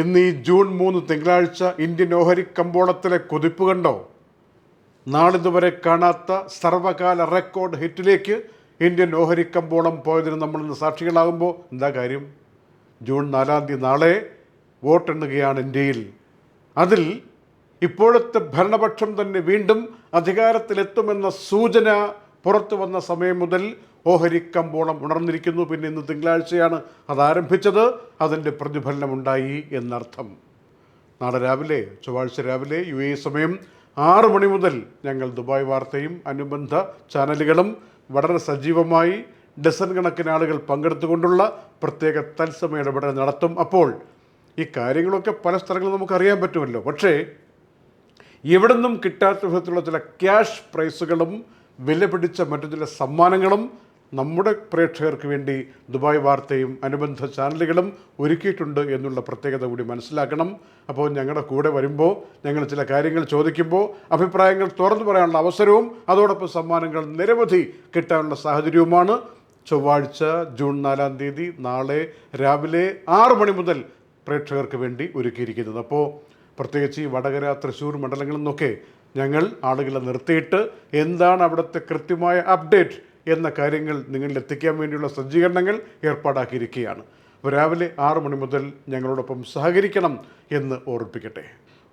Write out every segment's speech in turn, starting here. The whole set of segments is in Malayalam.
ഇന്ന് ഈ ജൂൺ മൂന്ന് തിങ്കളാഴ്ച ഇന്ത്യൻ ഓഹരി കമ്പോളത്തിലെ കുതിപ്പ് കണ്ടോ? നാളിതുവരെ കാണാത്ത സർവകാല റെക്കോർഡ് ഹിറ്റിലേക്ക് ഇന്ത്യൻ ഓഹരി കമ്പോളം പോയതിന് നമ്മൾ ഇന്ന് സാക്ഷികളാകുമ്പോൾ എന്താ കാര്യം? ജൂൺ നാലാം തീയതി നാളെ വോട്ടെണ്ണുകയാണ് ഇന്ത്യയിൽ. അതിൽ ഇപ്പോഴത്തെ ഭരണപക്ഷം തന്നെ വീണ്ടും അധികാരത്തിലെത്തുമെന്ന സൂചന പുറത്തു വന്ന സമയം മുതൽ ഓഹരി കമ്പോളം ഉണർന്നിരിക്കുന്നു. പിന്നെ ഇന്ന് തിങ്കളാഴ്ചയാണ് അതാരംഭിച്ചത്. അതിന്റെ പ്രതിഫലനമുണ്ടായി എന്നർത്ഥം. നാളെ രാവിലെ ചൊവ്വാഴ്ച രാവിലെ യു എ സമയം ആറ് മണി മുതൽ ഞങ്ങൾ ദുബായ് വാർത്തയും അനുബന്ധ ചാനലുകളും വളരെ സജീവമായി ഡസൻ കണക്കിന് ആളുകൾ പങ്കെടുത്തുകൊണ്ടുള്ള പ്രത്യേക തത്സമയ ഇടപെടൽ നടത്തും. അപ്പോൾ ഈ കാര്യങ്ങളൊക്കെ പല സ്ഥലങ്ങളും നമുക്കറിയാൻ പറ്റുമല്ലോ. പക്ഷേ ഇവിടെ നിന്നും കിട്ടാത്ത വിധത്തിലുള്ള ചില ക്യാഷ് പ്രൈസുകളും വില പിടിച്ച മറ്റു ചില സമ്മാനങ്ങളും നമ്മുടെ പ്രേക്ഷകർക്ക് വേണ്ടി ദുബായ് വാർത്തയും അനുബന്ധ ചാനലുകളും ഒരുക്കിയിട്ടുണ്ട് എന്നുള്ള പ്രത്യേകത കൂടി മനസ്സിലാക്കണം. അപ്പോൾ ഞങ്ങളുടെ കൂടെ വരുമ്പോൾ ഞങ്ങൾ ചില കാര്യങ്ങൾ ചോദിക്കുമ്പോൾ അഭിപ്രായങ്ങൾ തുറന്നു പറയാനുള്ള അവസരവും അതോടൊപ്പം സമ്മാനങ്ങൾ നിരവധി കിട്ടാനുള്ള സാഹചര്യവുമാണ്. ചൊവ്വാഴ്ച ജൂൺ നാലാം തീയതി നാളെ രാവിലെ ആറ് മണി മുതൽ പ്രേക്ഷകർക്ക് വേണ്ടി ഒരുക്കിയിരിക്കുന്നത്. അപ്പോൾ പ്രത്യേകിച്ച് ഈ വടകര തൃശ്ശൂർ മണ്ഡലങ്ങളിൽ നിന്നൊക്കെ ഞങ്ങൾ ആളുകളെ നിർത്തിയിട്ട് എന്താണ് അവിടുത്തെ കൃത്യമായ അപ്ഡേറ്റ് എന്ന കാര്യങ്ങൾ നിങ്ങളിൽ എത്തിക്കാൻ വേണ്ടിയുള്ള സജ്ജീകരണങ്ങൾ ഏർപ്പാടാക്കിയിരിക്കുകയാണ്. അപ്പോൾ രാവിലെ ആറ് മണി മുതൽ ഞങ്ങളോടൊപ്പം സഹകരിക്കണം എന്ന് ഓർപ്പിക്കട്ടെ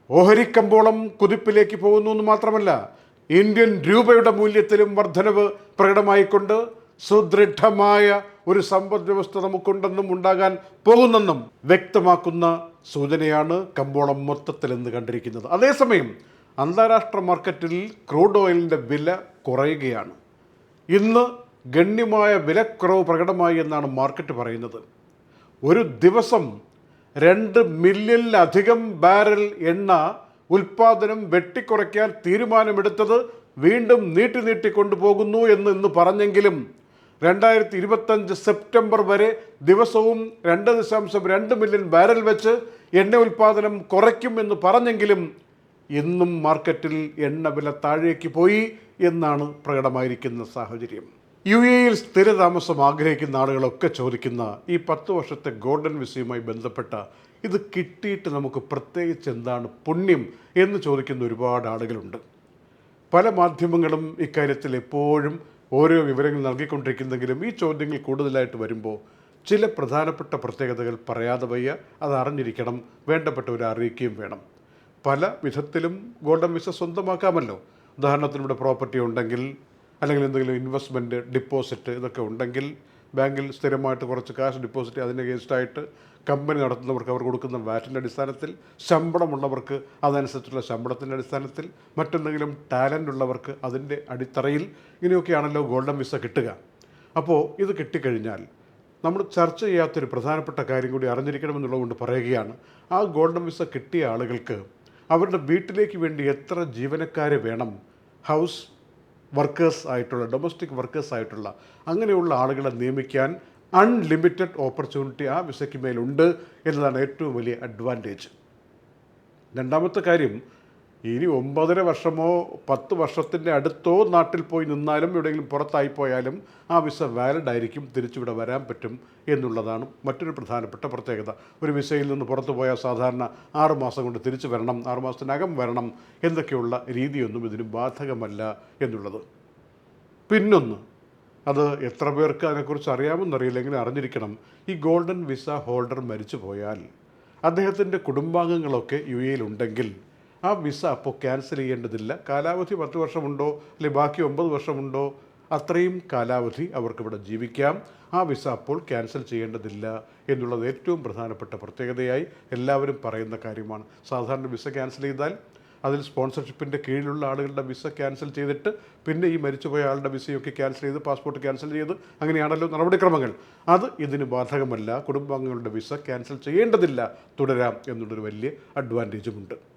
ഓഹരി കമ്പോളം കുതിപ്പിലേക്ക് പോകുന്നു എന്ന് മാത്രമല്ല ഇന്ത്യൻ രൂപയുടെ മൂല്യത്തിലും വർധനവ് പ്രകടമായിക്കൊണ്ട് സുദൃഢമായ ഒരു സമ്പദ് വ്യവസ്ഥ നമുക്കുണ്ടെന്നും ഉണ്ടാകാൻ പോകുന്നെന്നും വ്യക്തമാക്കുന്ന സൂചനയാണ് കമ്പോളം മൊത്തത്തിൽ എന്ന് കണ്ടിരിക്കുന്നത്. അതേസമയം അന്താരാഷ്ട്ര മാർക്കറ്റിൽ ക്രൂഡ് ഓയിലിന്റെ വില കുറയുകയാണ്. ഇന്ന് ഗണ്യമായ വിലക്കുറവ് പ്രകടമായി എന്നാണ് മാർക്കറ്റ് പറയുന്നത്. ഒരു ദിവസം രണ്ട് മില്യണിലധികം ബാരൽ എണ്ണ ഉൽപാദനം വെട്ടിക്കുറയ്ക്കാൻ തീരുമാനമെടുത്തത് വീണ്ടും നീട്ടി നീട്ടി കൊണ്ടുപോകുന്നു എന്ന് ഇന്ന് പറഞ്ഞെങ്കിലും രണ്ടായിരത്തി ഇരുപത്തഞ്ച് സെപ്റ്റംബർ വരെ ദിവസവും രണ്ട് ദശാംശം രണ്ട് മില്യൺ ബാരൽ വെച്ച് എണ്ണ ഉൽപാദനം കുറയ്ക്കും എന്ന് പറഞ്ഞെങ്കിലും ഇന്നും മാർക്കറ്റിൽ എണ്ണ വില താഴേക്ക് പോയി എന്നാണ് പ്രകടമായിരിക്കുന്ന സാഹചര്യം. യു എയിൽ സ്ഥിരതാമസം ആഗ്രഹിക്കുന്ന ആളുകളൊക്കെ ചോദിക്കുന്ന ഈ പത്ത് വർഷത്തെ ഗോൾഡൻ വിസയുമായി ബന്ധപ്പെട്ട ഇത് കിട്ടിയിട്ട് നമുക്ക് പ്രത്യേകിച്ച് എന്താണ് പുണ്യം എന്ന് ചോദിക്കുന്ന ഒരുപാട് ആളുകളുണ്ട്. പല മാധ്യമങ്ങളും ഇക്കാര്യത്തിൽ എപ്പോഴും ഓരോ വിവരങ്ങൾ നൽകിക്കൊണ്ടിരിക്കുന്നെങ്കിലും ഈ ചോദ്യങ്ങൾ കൂടുതലായിട്ട് വരുമ്പോൾ ചില പ്രധാനപ്പെട്ട പ്രത്യേകതകൾ പറയാതെ വയ്യ. അത് അറിഞ്ഞിരിക്കണം. വേണ്ടപ്പെട്ടവരെ അറിയിക്കുകയും വേണം. പല വിധത്തിലും ഗോൾഡൻ വിസ സ്വന്തമാക്കാമല്ലോ. ഉദാഹരണത്തിന് ഇവിടെ പ്രോപ്പർട്ടി ഉണ്ടെങ്കിൽ അല്ലെങ്കിൽ എന്തെങ്കിലും ഇൻവെസ്റ്റ്മെന്റ് ഡിപ്പോസിറ്റ് ഇതൊക്കെ ഉണ്ടെങ്കിൽ ബാങ്കിൽ സ്ഥിരമായിട്ട് കുറച്ച് കാശ് ഡിപ്പോസിറ്റ് അതിന് അഗേൻസ്റ്റായിട്ട് കമ്പനി നടത്തുന്നവർക്ക് അവർ കൊടുക്കുന്ന വാറ്റിന്റെ അടിസ്ഥാനത്തിൽ ശമ്പളമുള്ളവർക്ക് അതനുസരിച്ചുള്ള ശമ്പളത്തിന്റെ അടിസ്ഥാനത്തിൽ മറ്റെന്തെങ്കിലും ടാലന്റ് ഉള്ളവർക്ക് അതിന്റെ അടിത്തറയിൽ ഇങ്ങനെയൊക്കെയാണല്ലോ ഗോൾഡൻ വിസ കിട്ടുക. അപ്പോൾ ഇത് കിട്ടിക്കഴിഞ്ഞാൽ നമ്മൾ ചർച്ച ചെയ്യാത്തൊരു പ്രധാനപ്പെട്ട കാര്യം കൂടി അറിഞ്ഞിരിക്കണമെന്നുള്ളതുകൊണ്ട് പറയുകയാണ് ആ ഗോൾഡൻ വിസ കിട്ടിയ ആളുകൾക്ക് അവരുടെ വീട്ടിലേക്ക് വേണ്ടി എത്ര ജീവനക്കാരെ വേണം? ഹൗസ് വർക്കേഴ്സ് ആയിട്ടുള്ള ഡൊമസ്റ്റിക് വർക്കേഴ്സ് ആയിട്ടുള്ള അങ്ങനെയുള്ള ആളുകളെ നിയമിക്കാൻ അൺലിമിറ്റഡ് ഓപ്പർച്യൂണിറ്റി ആ വിസയ്ക്ക് മേലുണ്ട് എന്നതാണ് ഏറ്റവും വലിയ അഡ്വാന്റേജ്. രണ്ടാമത്തെ കാര്യം ഇനി ഒമ്പതര വർഷമോ പത്ത് വർഷത്തിന്റെ അടുത്തോ നാട്ടിൽ പോയി നിന്നാലും എവിടെയെങ്കിലും പുറത്തായി പോയാലും ആ വിസ വാലിഡ് ആയിരിക്കും തിരിച്ചിവിടെ വരാൻ പറ്റും എന്നുള്ളതാണ് മറ്റൊരു പ്രധാനപ്പെട്ട പ്രത്യേകത. ഒരു വിസയിൽ നിന്ന് പുറത്തു പോയാൽ സാധാരണ ആറുമാസം കൊണ്ട് തിരിച്ചു വരണം ആറുമാസത്തിനകം വരണം എന്നൊക്കെയുള്ള രീതിയൊന്നും ഇതിന് ബാധകമല്ല എന്നുള്ളത്. പിന്നൊന്ന് അത് എത്ര പേർക്ക് അതിനെക്കുറിച്ച് അറിയാമെന്നറിയില്ലെങ്കിൽ അറിഞ്ഞിരിക്കണം. ഈ ഗോൾഡൻ വിസ ഹോൾഡർ മരിച്ചു പോയാൽ അദ്ദേഹത്തിന്റെ കുടുംബാംഗങ്ങളൊക്കെ യു എയിലുണ്ടെങ്കിൽ ആ വിസ അപ്പോൾ ക്യാൻസൽ ചെയ്യേണ്ടതില്ല. കാലാവധി പത്ത് വർഷമുണ്ടോ അല്ലെങ്കിൽ ബാക്കി ഒമ്പത് വർഷമുണ്ടോ അത്രയും കാലാവധി അവർക്കിവിടെ ജീവിക്കാം. ആ വിസ അപ്പോൾ ക്യാൻസൽ ചെയ്യേണ്ടതില്ല എന്നുള്ളത് ഏറ്റവും പ്രധാനപ്പെട്ട പ്രത്യേകതയായി എല്ലാവരും പറയുന്ന കാര്യമാണ്. സാധാരണ വിസ ക്യാൻസൽ ചെയ്താൽ അതിൽ സ്പോൺസർഷിപ്പിന്റെ കീഴിലുള്ള ആളുകളുടെ വിസ ക്യാൻസൽ ചെയ്തിട്ട് പിന്നെ ഈ മരിച്ചുപോയ ആളുടെ വിസയൊക്കെ ക്യാൻസൽ ചെയ്ത് പാസ്പോർട്ട് ക്യാൻസൽ ചെയ്ത് അങ്ങനെയാണല്ലോ നടപടിക്രമങ്ങൾ. അത് ഇതിന് ബാധകമല്ല. കുടുംബാംഗങ്ങളുടെ വിസ ക്യാൻസൽ ചെയ്യേണ്ടതില്ല. തുടരാം എന്നുള്ളൊരു വലിയ അഡ്വാന്റേജുമുണ്ട്.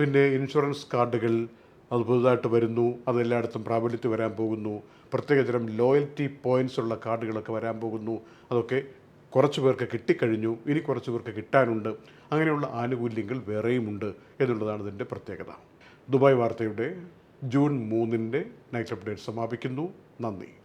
പിന്നെ ഇൻഷുറൻസ് കാർഡുകൾ അത് പുതുതായിട്ട് വരുന്നു. അതെല്ലായിടത്തും പ്രാബല്യത്തിൽ വരാൻ പോകുന്നു. പ്രത്യേകതരം ലോയൽറ്റി പോയിൻസ് ഉള്ള കാർഡുകളൊക്കെ വരാൻ പോകുന്നു. അതൊക്കെ കുറച്ച് പേർക്ക് കിട്ടിക്കഴിഞ്ഞു. ഇനി കുറച്ച് പേർക്ക് കിട്ടാനുണ്ട്. അങ്ങനെയുള്ള ആനുകൂല്യങ്ങൾ വേറെയുമുണ്ട് എന്നുള്ളതാണ് ഇതിന്റെ പ്രത്യേകത. ദുബായ് വാർത്തയുടെ ജൂൺ മൂന്നിന്റെ നൈറ്റ് അപ്ഡേറ്റ് സമാപിക്കുന്നു. നന്ദി.